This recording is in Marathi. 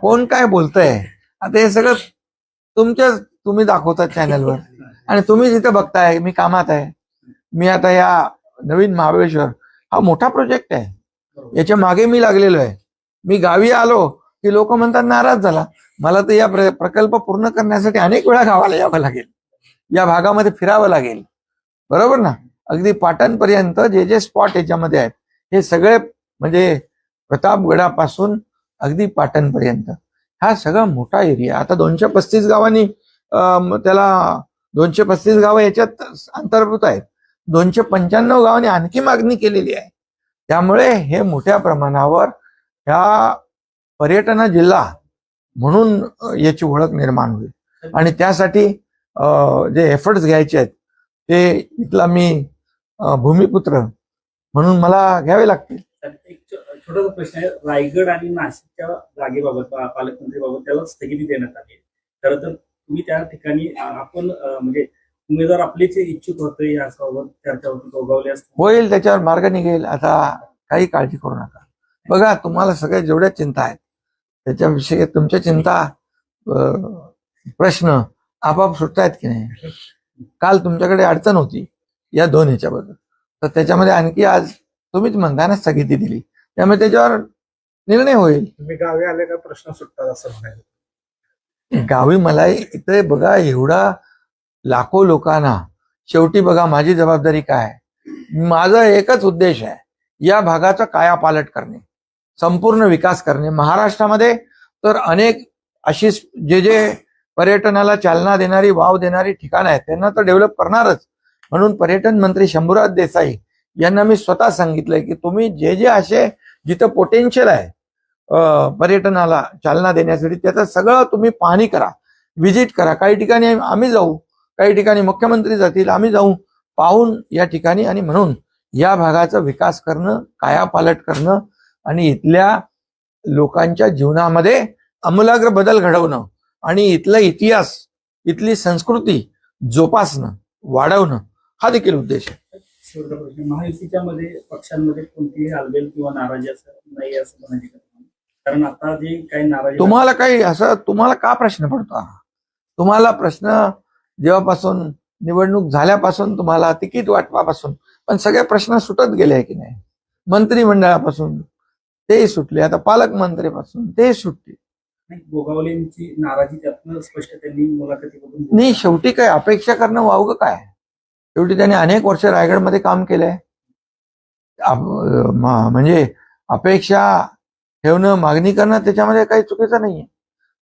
कोण काय बोलतंय? आता हे सगळं तुमच्या तुम्ही दाखवतात चॅनलवर आणि तुम्ही जिथे बघताय मी कामात आहे. मी आता या नवीन महाबळेश्वर हा मोठा प्रोजेक्ट आहे. याच्या मागे मी लागलेलो आहे. मी गावी आलो की लोक म्हणतात नाराज झाला. मला तर या प्र- प्रकल्प पूर्ण करण्यासाठी अनेक वेळा गावाला यावं लागेल. या भागामध्ये फिरावं लागेल. बरोबर ना? अगदी पाटणपर्यंत जे जे स्पॉट याच्यामध्ये आहेत हे सगळे म्हणजे प्रतापगडापासून अगदी पाटणपर्यंत. हा सगळा मोठा एरिया आता दोनशे पस्तीस गावांनी त्याला दोनशे पस्तीस गावं याच्यात अंतर्भूत आहेत. दोनशे पंच्याण्णव गावांनी आणखी मागणी केलेली आहे. त्यामुळे हे मोठ्या प्रमाणावर ह्या पर्यटन जिल्हा म्हणून याची ओळख निर्माण होईल. आणि त्यासाठी जे एफर्ट्स घ्यायचे आहेत ते इथला मी भूमिपुत्र म्हणून मला घ्यावे लागतील. छोटासा प्रश्न आहे. रायगड आणि नाशिकच्या जागेबाबत पालकमंत्रीबाबत त्याला स्थगिती देण्यात आली. खर तर तुम्ही त्या ठिकाणी आपण म्हणजे उमेदवार आपलेच इच्छुक होते याबाबत चर्चा होती दोघावली असते. होईल त्याच्यावर मार्ग निघेल. आता काही काळजी करू नका. बघा तुम्हाला सगळ्या जेवढ्या चिंता आहेत त्याच्याविषयी तुमच्या चिंता प्रश्न आपाप सुटतायत की नाही? काल तुमच्याकडे अडचण होती या दोन ह्याच्याबद्दल. तर त्याच्यामध्ये आणखी आज तुम्हीच म्हणताना स्थगिती दिली. त्यामुळे त्याच्यावर निर्णय होईल. तुम्ही गावी आले का प्रश्न सुटतात असं म्हणायचं? गावी मला इथे बघा एवढा लाखो लोकांना शेवटी बघा माझी जबाबदारी काय? माझा एकच उद्देश आहे या भागाचा कायापालट करणे संपूर्ण विकास करणे. महाराष्ट्रामध्ये तर अनेक अशी जे जे पर्यटनाला चालना देणारी वाव देणारी ठिकाणं आहेत त्यांना तर डेव्हलप करणारच. म्हणून पर्यटन मंत्री शंभूराज देसाई यांना मी स्वतः सांगितलंय की तुम्ही जे जे असे जिथं पोटेन्शियल आहे पर्यटनाला चालना देण्यासाठी त्याचं सगळं तुम्ही पाहणी करा व्हिजिट करा. काही ठिकाणी आम्ही जाऊ काही ठिकाणी मुख्यमंत्री जातील आम्ही जाऊ पाहून या ठिकाणी आणि म्हणून या भागाचा विकास करणं कायापालट करणं आणि इथल्या लोकांच्या जीवनामध्ये अमूलाग्र बदल घडवणं आणि इथला इतिहास इथली संस्कृती जोपासणं वाढवणं हा देखील उद्देश आहे. शेवटचा प्रश्न. महायुतीच्या मध्ये पक्षांमध्ये कोणतीही हालबेल किंवा नाराजी असं नाही असं म्हणायची? कारण आता जे काही नाराजी तुम्हाला काही असं तुम्हाला का प्रश्न पडतो? हा? तुम्हाला प्रश्न जेव्हापासून निवडणूक झाल्यापासून तुम्हाला तिकीट वाटपापासून पण सगळे प्रश्न सुटत गेले आहे की नाही? मंत्रिमंडळापासून ते सुटले आता पालकमंत्रीपासून ते सुटले. गोगावलेंची नाराजी त्यातनं स्पष्ट त्यांनी मुलाखतीमधून नाही शेवटी काय अपेक्षा करणं वावगं काय? शेवटी त्यांनी अनेक वर्ष रायगडमध्ये काम केलंय. म्हणजे अपेक्षा ठेवणं मागणी करणं त्याच्यामध्ये काही चुकीचं नाहीये.